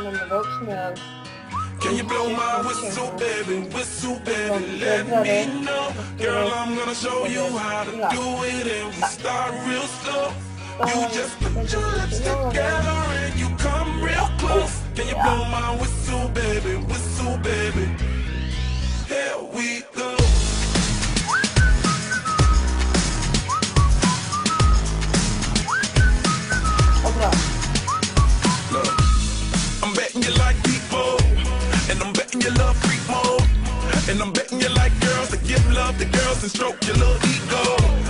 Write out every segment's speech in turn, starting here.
In the. Can you blow my whistle, baby? Whistle, baby, let me know. Girl, I'm gonna show you how to do it, and we uh, start real slow. You just put your lips together and you come real close. To girls and stroke your little ego.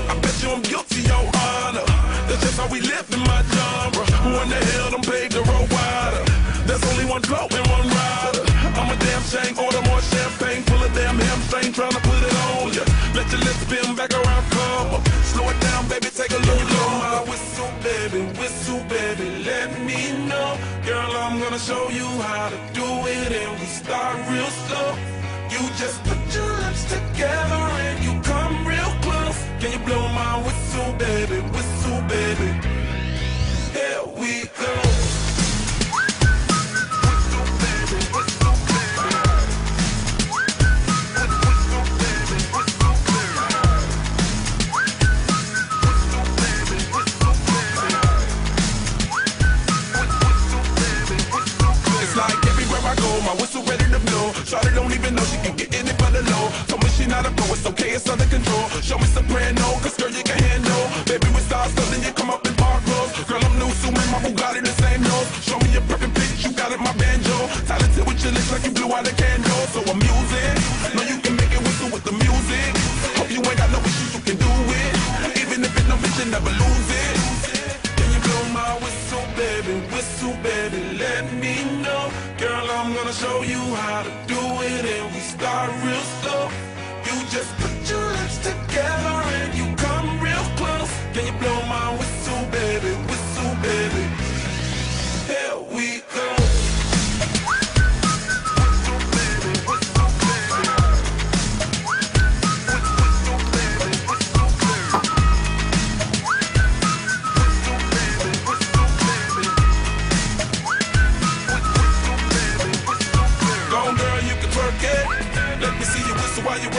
I bet you I'm guilty, your honor. That's just how we live in my genre. Who in the hell done paved the road wider? There's only one blow and one rider. I'm a damn shame, order more champagne, full of damn hamstring, trying to put it on ya. Let your lips spin back around, come. Slow it down, baby, take a look. Blow my whistle, baby, whistle, baby, let me know. Girl, I'm gonna show you how to do it, and we start real slow. You just put together and you come real close. Can you blow my whistle, baby, whistle, baby? Here we go. Whistle, baby, whistle, baby. Whistle, baby, whistle, baby. Whistle, baby, go, my whistle ready to blow. Shawty don't even know she can get it not a pro, it's okay, it's under control. Show me soprano, cause girl you can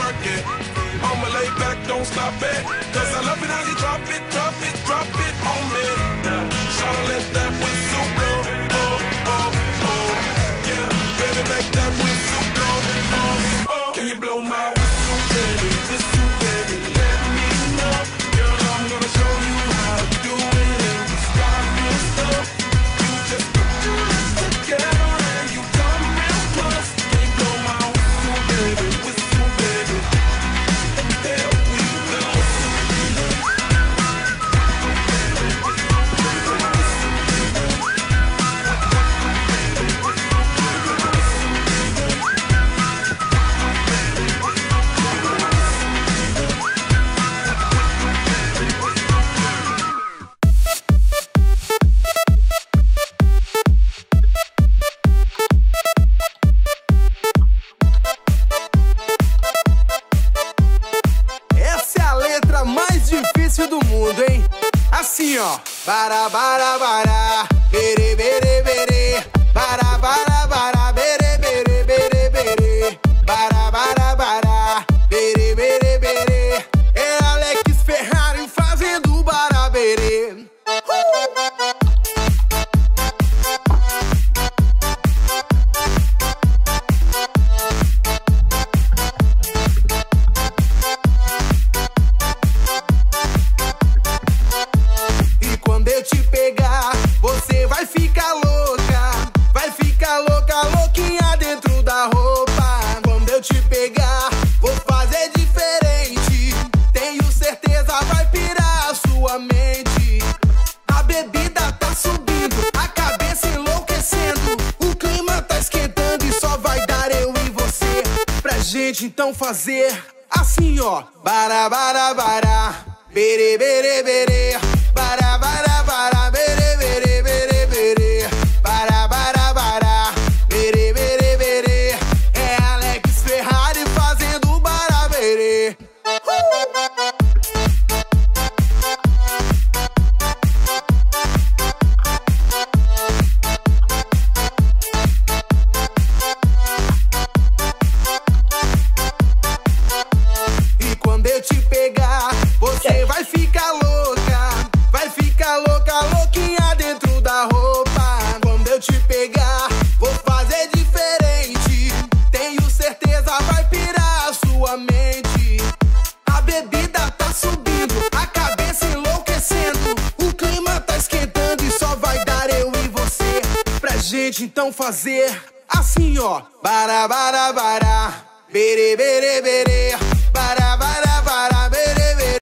work it. I'ma lay back, don't stop it. Cause I love it how you drop it, drop it, drop it on me. Shawty, let that whistle Para, para, para. Bere, bere, bere. Gente então fazer assim, ó. Bara, bara, bara. Bere, bere, bere. Bara, pegar, você vai ficar louca, vai ficar louca, louquinha dentro da roupa. Quando eu te pegar, vou fazer diferente. Tenho certeza vai pirar a sua mente. A bebida tá subindo, a cabeça enlouquecendo, o clima tá esquentando e só vai dar eu e você. Pra gente então fazer assim ó, bara bara bara, bere bere bere, bara